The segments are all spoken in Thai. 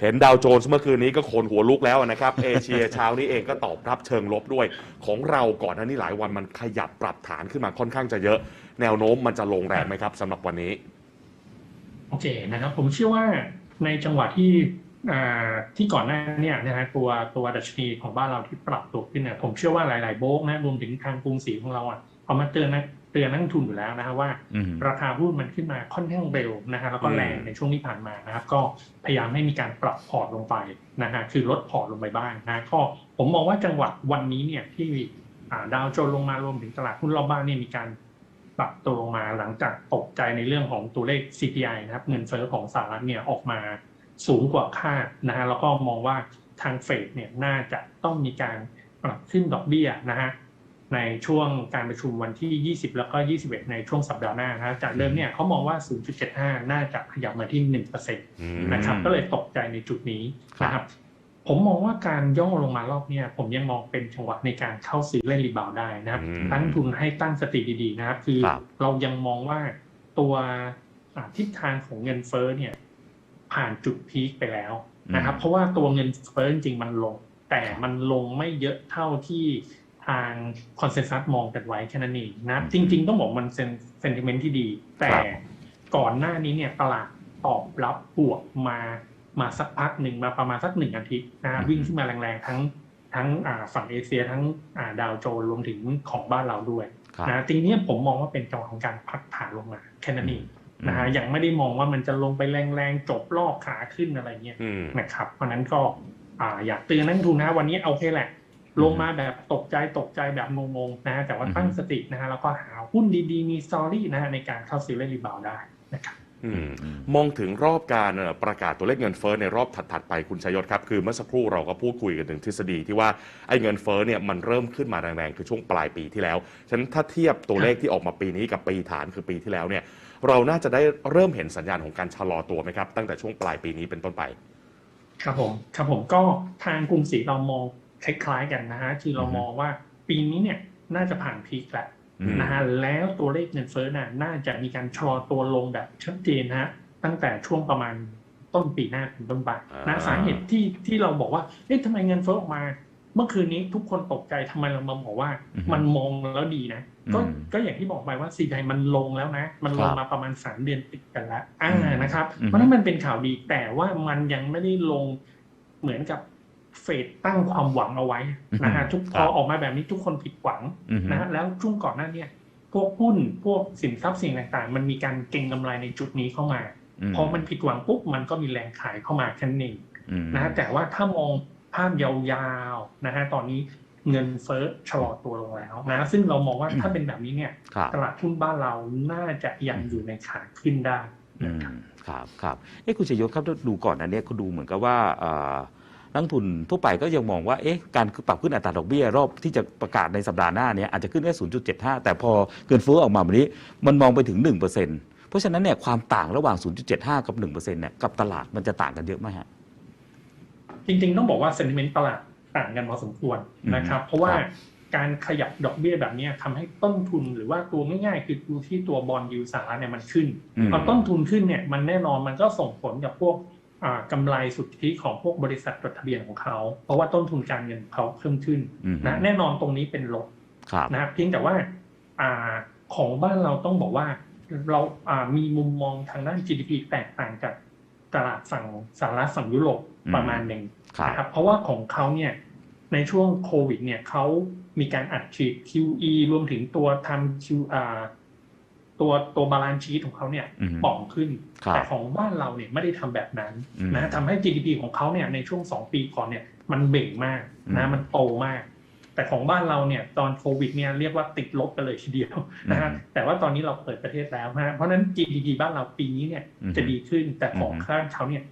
เห็นดาวโจนส์เมื่อคืนนี้ก็โคนหัวลุกแล้วนะครับ เอเชียเช้านี้เองก็ตอบรับเชิงลบด้วย ของเราก่อนหน้านี้หลายวันมันขยับปรับฐานขึ้นมาค่อนข้างจะเยอะ แนวโน้มมันจะลงแรงไหมครับสำหรับวันนี้ โอเคนะครับ ผมเชื่อว่าในจังหวะที่ที่ก่อนหน้าเนี่ยนะฮะตัวตัวดัชนีของบ้านเราที่ปรับตัวขึ้นเนี่ยผมเชื่อว่าหลาย ๆ โบกนะรวมถึงทางกรุงศรีของเราอะเอามาเตือนนะ เตือนนักลงทุนอยู่แล้วนะฮะว่าอืมราคาหุ้นมันขึ้นมาค่อนข้างเร็วนะฮะแล้วก็อืมแรงในช่วงที่ผ่านมานะครับ ก็พยายามให้มีการปรับพอร์ตลงไปนะฮะคือลดพอร์ตลงไปบ้างนะก็ผมมองว่าจังหวะวันนี้เนี่ยที่อ่าดาวโจนส์ลงมารวมถึงตลาดหุ้นรอบบ้านเนี่ยมีการปรับตัวลงมาหลังจากตกใจในเรื่องของตัวเลข CPI นะครับ เงินเฟ้อของสหรัฐเนี่ยออกมาสูงกว่าคาดนะฮะแล้วก็มองว่าทางเฟดเนี่ยน่าจะต้องมีการปรับขึ้นดอกเบี้ยนะฮะ ในช่วงการประชุมวันที่ 20 แล้วก็ 21 ในช่วงสัปดาห์หน้านะจากเดิมเนี่ยเขามองว่า 0.75 น่าจะขยับมาที่1%อืมนะครับ ก็เลยตกใจในจุดนี้นะครับ ผมมองว่าการย่อลงมารอบเนี้ผมยังมองเป็นจังหวะในการเข้าซื้อเล่นรีบาวด์ได้นะครับอืมนักลงทุนให้ตั้งสติดีๆนะครับ คือครับเรายังมองว่าตัวอ่าทิศทางของเงินเฟ้อเนี่ย ผ่านจุดพีคไปแล้วนะครับ เพราะว่าตัวเงินเฟ้อจริงๆมันลง แต่มันลงไม่เยอะเท่าที่ ทางคอนเซนแซสมองกันไว้แค่นั้นเองนะครับจริง ๆ ต้องบอกมันเซนติเมนต์ที่ดี แต่ครับก่อนหน้านี้เนี่ยตลาดตอบรับบวกมามาสักพักหนึ่งมาประมาณสักหนึ่งอาทิตย์นะฮะอืมวิ่งขึ้นมาแรงๆ ทั้งทั้งอ่าฝั่งเอเชียทั้งอ่าดาวโจนส์รวมถึงของบ้านเราด้วยครับนะทีนี้ผมมองว่าเป็นจังหวะของการพักฐานลงมาแค่นั้นเองอืมนะฮะยังไม่ได้มองว่ามันจะลงไปแรงๆ จบรอบขาขึ้นอะไรเงี้ยอืมนะครับเพราะฉะนั้นก็อ่าอยากเตือนนักลงทุนนะวันนี้เอาโอเคแหละ ลงมาแบบตกใจตกใจแบบงงๆนะฮะแต่ว่าตั้งสตินะฮะแล้วก็หาหุ้นดีๆ มีสตอรี่นะฮะในการเข้าซื้อเล่นรีบาวด์ได้นะครับอืมอืมมองถึงรอบการเอ่อประกาศตัวเลขเงินเฟ้อในรอบถัดๆไปคุณชยศครับ คือเมื่อสักครู่เราก็พูดคุยกันถึงทฤษฎีที่ว่าไอ้เงินเฟ้อเนี่ยมันเริ่มขึ้นมาแรงๆคือช่วงปลายปีที่แล้ว ฉะนั้นถ้าเทียบตัวเลขที่ออกมาปีนี้กับปีฐานคือปีที่แล้วเนี่ย เราน่าจะได้เริ่มเห็นสัญญาณของการชะลอตัวไหมครับ ตั้งแต่ช่วงปลายปีนี้เป็นต้นไป ครับผมครับผมก็ทางกรุงศรีเรามอง คล้ายๆกันนะฮะคือเราอือฮึมองว่าปีนี้เนี่ยน่าจะผ่านพีคแล้วอืมนะฮะแล้วตัวเลขเงินเฟ้อน่ะน่าจะมีการชะลอตัวลงแบบชัดเจนนะฮะตั้งแต่ช่วงประมาณต้นปีหน้าเป็นต้นไปอ่านะสาเหตุที่ที่เราบอกว่าเอ๊ะทำไมเงินเฟ้อออกมา เมื่อคืนนี้ทุกคนตกใจทำไมเรามาบอกว่าอือฮึมันมองแล้วดีนะก็อืมก็อย่างที่บอกไปว่าซีไมันลงแล้วนะ มันลงครับมาประมาณสามเดือนติดกันแล้วอ่าอืมนะครับอืมเพราะฉะนั้นมันเป็นข่าวดีแต่ว่ามันยังไม่ได้ลงเหมือนกับ เฟดตั้งความหวังเอาไว้นะฮะทุกพอออกมาแบบนี้ทุกคนผิดหวังอืมนะฮะแล้วช่วงก่อนหน้าเนี่ยพวกหุ้นพวกสินทรัพย์สิ่งต่างๆ มันมีการเก็งกำไรในจุดนี้เข้ามาพอมันผิดหวังปุ๊บมันก็มีแรงขายเข้ามาแค่นั้นเองอืมนะฮะแต่ว่าถ้ามองภาพยาวๆนะฮะตอนนี้เงินเฟ้อชะลอตัวลงแล้วนะซึ่งเรามองว่าถ้าเป็นแบบนี้เนี่ยครับตลาดหุ้นบ้านเราน่าจะยังอยู่ในขาขึ้นได้อืนะมครับครับครับเอ๊ะคุณชยศครับดูก่อนอันเนี้ยเขาดูเหมือนกับว่าเอ่อ นักลงทุนทั่วไปก็ยังมองว่าเอ๊ะการปรับขึ้นอัตราดอกเบี้ยรอบที่จะประกาศในสัปดาห์หน้าเนี้อาจจะขึ้นแค่ 0.75 แต่พอเงินเฟ้อออกมาแบบนี้มันมองไปถึง 1%เพราะฉะนั้นเนี่ยความต่างระหว่าง 0.75 กับ 1%เนี่ยกับตลาดมันจะต่างกันเยอะไหมฮะจริง ๆ ต้องบอกว่าเซนติเมนต์ตลาดต่างกันพอสมควรนะครับเพราะว่าครับการขยับดอกเบี้ยแบบเนี้ยทำให้ต้นทุนหรือว่าตัวง่ายๆ คือดูที่ตัวบอลยูสาระเนี่ยมันขึ้นอืมพอต้นทุนขึ้นเนี่ยมันแน่นอนมันก็ส่งผลกับพวก อ่ากำไรสุทธิของพวกบริษัทจดทะเบียนของเขา เพราะว่าต้นทุนการเงินเขาเพิ่มขึ้นอืมนะแน่นอนตรงนี้เป็นลบครับนะครับเพียงแต่ว่าอ่าของบ้านเราต้องบอกว่าเราอ่ามีมุมมองทางด้าน GDP แตกต่างจากตลาดฝั่งสหรัฐฝั่งยุโรปอืมประมาณหนึ่งครับนะครับเพราะว่าของเขาเนี่ยในช่วงโควิดเนี่ยเขามีการอัดฉีด QE รวมถึงตัวทำ Q อ่า ตัวตัวบาลานซ์ชีตของเขาเนี่ยอืมป่องขึ้นครับแต่ของบ้านเราเนี่ยไม่ได้ทำแบบนั้นอืมนะทำให้ GDP ของเขาเนี่ยในช่วงสองปีก่อนเนี่ยมันเบ่งมากอืนะมมันโตมาก แต่ของบ้านเราเนี่ยตอนโควิดเนี่ยเรียกว่าติดลบไปเลยทีเดียวนะฮะอืมแต่ว่าตอนนี้เราเปิดประเทศแล้วนะฮะเพราะฉะนั้น GDP บ้านเราปีนี้เนี่ยอืมจะดีขึ้นแต่ของอืมข้างเขาเนี่ย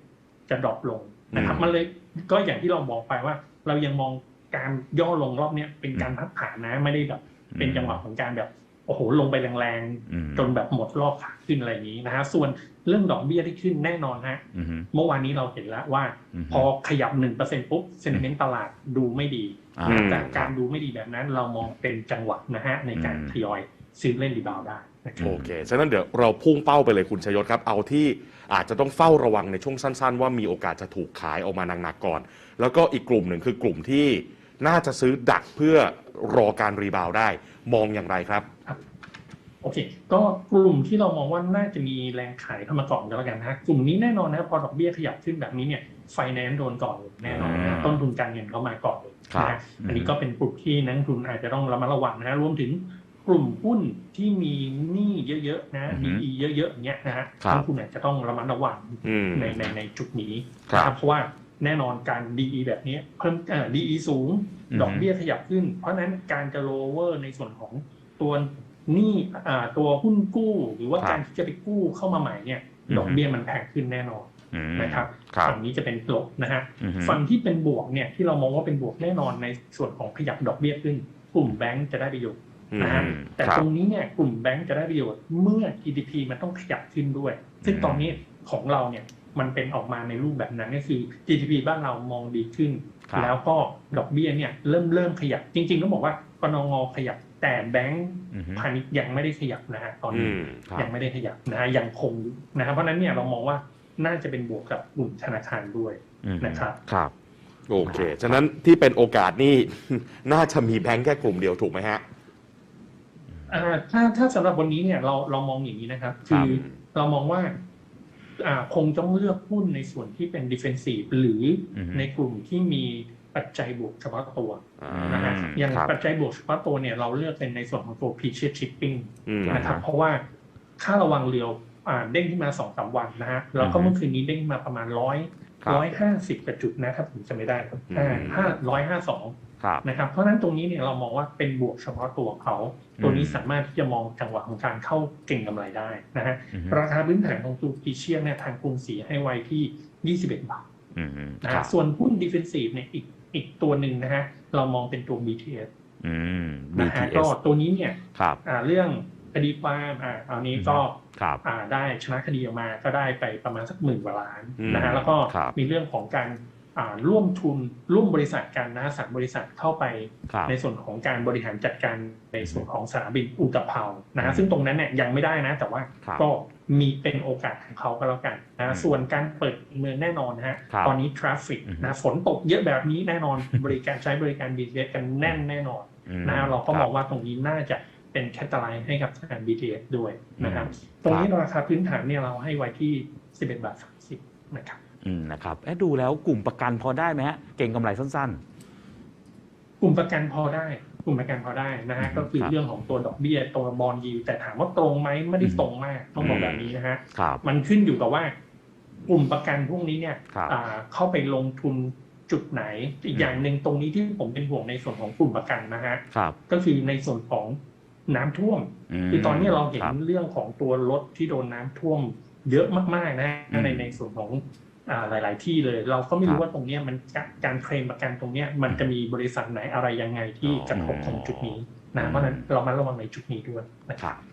จะดรอปลงนะครับอืมมันเลยก็อย่างที่เราบอกไปว่า เรายังมองการย่อลงรอบเนี้ยเป็นการพักฐานนะไม่ได้แบบเป็นจังหวะของการแบบ โอ้โหลงไปแรงอืมๆจนแบบหมดรอบขาขึ้นอะไรอย่างนี้นะฮะส่วนเรื่องดอกเบี้ยที่ขึ้นแน่นอนฮะอืมเมื่อวานนี้เราเห็นแล้วว่าอืมพอขยับหนึ่งเปอร์เซ็นปุ๊บเซนเมนต์ตลาดดูไม่ดีอ่าจากการดูไม่ดีแบบนั้นเรามองเป็นจังหวะนะฮะในการอืมทยอยซื้อเล่นรีบาวด์ได้นะครับโอเค ฉะนั้นเดี๋ยวเราพุ่งเป้าไปเลยคุณชยศครับ เอาที่อาจจะต้องเฝ้าระวังในช่วงสั้น ๆ ว่ามีโอกาสจะถูกขายออกมาหนักๆก่อน แล้วก็อีกกลุ่มหนึ่งคือกลุ่มที่ น่าจะซื้อดักเพื่อรอการรีบาวด์ได้ มองอย่างไรครับโอเค ก็กลุ่มที่เรามองว่าน่าจะมีแรงขายเข้ามาก่อนก็แล้วกันนะฮะกลุ่มนี้แน่นอนนะพอดอกเบี้ยขยับขึ้นแบบนี้เนี่ยไฟแนนซ์โดนก่อนเลยแน่นอนอืนะมต้นทุนการเงินเข้ามาก่อนเลยครับนะฮะอันนี้ก็เป็นกลุ่มที่นักลงทุนอาจจะต้องระมัดระวังนะฮะรวมถึงกลุ่มหุ้นที่มีหนี้เยอะๆนะอือฮึดีเยอะๆอย่างเงี้ยนะฮะครับนักลงทุนอาจจะต้องระมัดระวังอืมในในในจุดนี้ครับนะเพราะว่า แน่นอนการ DE แบบนี้เพิ่มเอ่อ DE สูงอือฮึดอกเบี้ยขยับขึ้น เพราะฉะนั้นการจะ lower ในส่วนของตัวหนี้อ่าตัวหุ้นกู้ หรือว่าครับการที่จะไปกู้เข้ามาใหม่เนี่ยอือฮึดอกเบี้ยมันแพงขึ้นแน่นอนอืมนะครับครับฝั่งนี้จะเป็นลบนะฮะอือฮึฝั่งที่เป็นบวกเนี่ยที่เรามองว่าเป็นบวกแน่นอนในส่วนของขยับดอกเบี้ยขึ้น กลุ่มแบงก์จะได้ประโยชน์อืมนะฮะอืมแต่ครับตรงนี้เนี่ยกลุ่มแบงก์จะได้ประโยชน์เมื่อ GDP มันต้องขยับขึ้นด้วย ซึ่งอืมตอนนี้ของเราเนี่ย มันเป็นออกมาในรูปแบบนั้นก็คือ GDP บ้านเรามองดีขึ้นครับแล้วก็ดอกเบี้ยเนี่ยเริ่มเริ่มขยับ จริงๆต้องบอกว่ากนงขยับแต่แบงก์อือฮึพาณิชย์ยังไม่ได้ขยับนะฮะตอนอืนี้มครับยังไม่ได้ขยับนะฮะยังคงอยู่นะครับเพราะฉะนั้นเนี่ยเรามองว่าน่าจะเป็นบวกกับกลุ่มธนาคารด้วยอืมนะครับครับโอเค ฉะนั้นที่เป็นโอกาสนี่น่าจะมีแบงค์แค่กลุ่มเดียวถูกไหมฮะอ่าถ้าถ้าสำหรับวันนี้เนี่ยเราเรามองอย่างนี้นะครับ คือเรามองว่าอ่า คงต้องเลือกหุ้นในส่วนที่เป็น defensive หรือออฮึในกลุ่มที่มีปัจจัยบวกเฉพาะตัวอ่านะฮะอืมอย่างครับปัจจัยบวกเฉพาะตัวเนี่ยเราเลือกเป็นในส่วนของตัว p e a c h shipping อืมนะครับเพราะว่าค่าระวังเรืออ่าเด้งขึ้นมาสองสามวันนะฮะแล้วก็อือฮึเมื่อคืนนี้เด้งมาประมาณร้อยครับร้อยห้าสิบกว่าจุดนะครับผมจะไม่ได้ครับอืมห้าร้อยห้าสองครับ นะครับเพราะฉะนั้นตรงนี้เนี่ยเรามองว่าเป็นบวกเฉพาะตัวเขาตัวนี้สามารถที่จะมองจังหวะของการเข้าเก่งกำไรได้นะฮะอือฮึราคาพื้นฐานของตัวพีเชียเนี่ยทางกรุงศรีให้ไว้ที่ 21 บาทอืมนะครัฮะบส่วนหุ้นดิเฟนซีฟเนี่ยอีกอีกตัวหนึ่งนะฮะเรามองเป็นตัว BTS อืมนะฮะก็ BTS ตัวนี้เนี่ยครับอ่าเรื่องคดีความอ่าเอานี้ก็ครับอ่าได้ชนะคดีออกมาก็ได้ไปประมาณสักหมื่นกว่าล้านอืมนะฮะแล้วก็ครับมีเรื่องของการอ่า ร่วมทุนร่วมบริษัทกันนะสามบริษัทเข้าไปครับในส่วนของการบริหารจัดการในส่วนของสนามบินอุตภเปานะอืฮะมซึ่งตรงนั้นเนี่ยยังไม่ได้นะ แต่ว่าครับก็มีเป็นโอกาสของเขาก็แล้วกันอืนะมส่วนการเปิดเมืองแน่นอนนะฮะครับตอนนี้ทราฟฟิกอืมนะฝนตกเยอะแบบนี้แน่นอนบริการใช้บริการ BTS กันแน่นแน่นอนอืมนะฮะเราก็คมบองว่าตรงนี้น่าจะเป็นแคตตาไลน์ให้กับทาง BTS ด้วยนะครับอืมตรงนี้ราคาพื้นฐานเนี่ยเราให้ไว้ที่ 11 บาท30นะครับอืม นะครับเอ๊ะดูแล้วกลุ่มประกันพอได้ไหมฮะเก่งกำไรสั้นกลุ่มประกันพอได้ กลุ่มประกันพอได้นะฮะอืมก็คือครับเรื่องของตัวดอกเบี้ยตัวบอลยิวแต่ถามว่าตรงไหมไม่ได้ตรงมากต้องบอกแบบนี้นะฮะๆครับมันขึ้นอยู่กับว่ากลุ่มประกันพวกนี้เนี่ยครับอ่าเข้าไปลงทุนจุดไหน อีกอย่างหนึ่งตรงนี้ที่ผมเป็นห่วงในส่วนของกลุ่มประกันนะฮะครับก็คือในส่วนของน้ำท่วมมคือตอนนี้เราเห็นครับเรื่องของตัวรถที่โดนน้ำท่วมเยอะมากๆนะอืมในในส่วนของอ่า หลาย ๆ ที่เลย เราก็ไม่ครัรู้บว่าตรงเนี้ยมันการการเคลมประกันตรงเนี้ยมันจะมีบริษัทไหนอะไรยังไงที่อ๋อกระทบตรงจุดนี้นะเพราะฉะนั้นเรามาระวังในจุดนี้ด้วยนะครับ